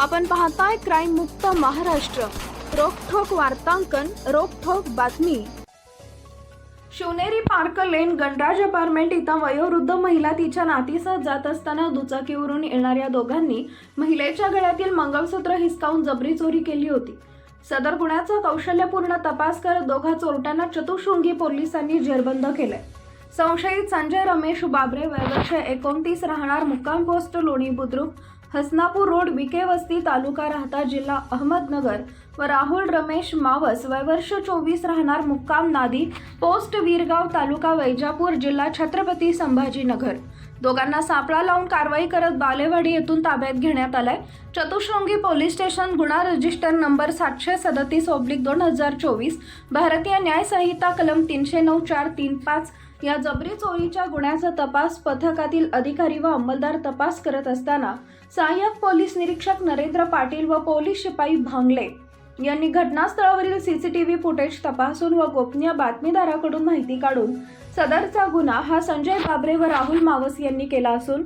आपण पाहताय क्राईम मुक्त महाराष्ट्र. रोखोक वार्तांकन रोखोक बातमी. Shivneri park lane Ganraj apartment इथं वयोवृद्ध महिला तिच्या नातीसह जात असताना दुचाकीवरून येणाऱ्या दोघांनी महिलेच्या गळ्यातील मंगळसूत्र हिसकावून जबरी चोरी केली होती. सदर गुन्ह्याचा कौशल्यपूर्ण तपास करत दोघा चोरट्यांना चतुशृंगी पोलिसांनी जेरबंद केलंय. संशयित संजय रमेश बाबरे वयवर्ष एकोणतीस राहणार मुक्काम पोस्ट लोणी बुद्रुक हसनापूर रोड विके वस्ती तालुका राहता जिल्हा अहमदनगर. व राहुल रमेश मावस वयवर्ष चोवीस राहणार मुक्काम नादी पोस्ट वीरगाव तालुका वैजापूर जिल्हा छत्रपती संभाजीनगर. दोघांना सापळा लावून कारवाई करत बालेवाडी येथून ताब्यात घेण्यात आलाय. चतुशृंगी पोलीस स्टेशन गुन्हा रजिस्टर नंबर सातशे सदतीस ओब्लिक दोन हजार चोवीस. भारतीय न्याय संहिता कलम तीनशे नऊ चार तीन पाच या जबरी चोरीच्या गुन्ह्याचा तपास पथकातील अधिकारी व अंमलदार तपास करत असताना सहाय्यक पोलीस निरीक्षक नरेंद्र पाटील व पोलीस शिपाई भांगले यांनी घटनास्थळावरील सीसीटीव्ही फुटेज तपासून व गोपनीय बातमीदाराकडून माहिती काढून सदरचा गुन्हा हा संजय बाबरे व राहुल मावस यांनी केला असून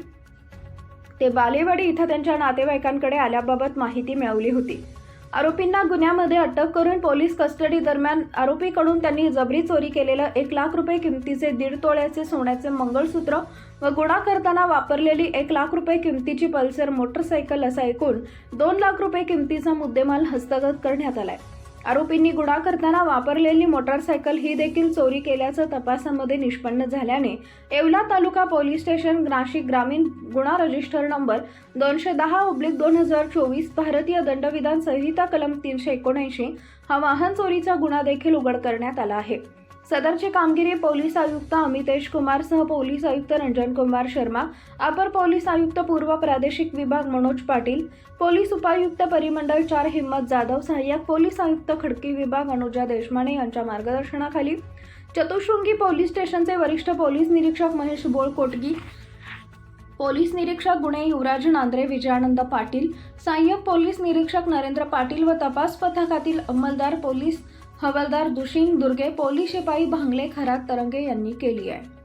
ते बालेवाडी इथं त्यांच्या नातेवाईकांकडे आल्याबाबत माहिती मिळवली होती. आरोपींना गुन्ह्यामध्ये अटक करून पोलीस कस्टडी दरम्यान आरोपीकडून त्यांनी जबरी चोरी केलेलं एक लाख रुपये किमतीचे दीड तोळ्याचे सोन्याचे मंगळसूत्र व गुन्हा करताना वापरलेली एक लाख रुपये किमतीची पल्सर मोटरसायकल असा एकूण दोन लाख रुपये किमतीचा मुद्देमाल हस्तगत करण्यात आलाय. आरोपींनी गुन्हा करताना वापरलेली मोटारसायकल ही देखील चोरी केल्याचं तपासामध्ये निष्पन्न झाल्याने येवला तालुका पोलीस स्टेशन नाशिक ग्रामीण गुन्हा रजिस्टर नंबर दोनशे दहा ऑब्लिक दोन हजार चोवीस भारतीय दंडविधान संहिता कलम तीनशे एकोणऐंशी हा वाहन चोरीचा गुन्हा देखील उघड करण्यात आला आहे. सदरची कामगिरी पोलीस आयुक्त अमितेश कुमार सह पोलीस आयुक्त रंजन कुमार शर्मा अपर पोलीस आयुक्त पूर्व प्रादेशिक विभाग मनोज पाटील पोलीस उपायुक्त परिमंडळ चार हिम्मत जाधव सहाय्यक पोलीस आयुक्त खडकी विभाग अनुजा देशमाने यांच्या मार्गदर्शनाखाली चतुशृंगी पोलीस स्टेशनचे वरिष्ठ पोलीस निरीक्षक महेश बोळ कोटगी पोलीस निरीक्षक गुणे युवराज नांद्रे विजयानंद पाटील सहाय्यक पोलीस निरीक्षक नरेंद्र पाटील व तपास पथकातील अंमलदार पोलीस हवालदार दुशिंग दुर्गे पोलीस शिपाई भांगले खरात तरंगे यांनी केली आहे.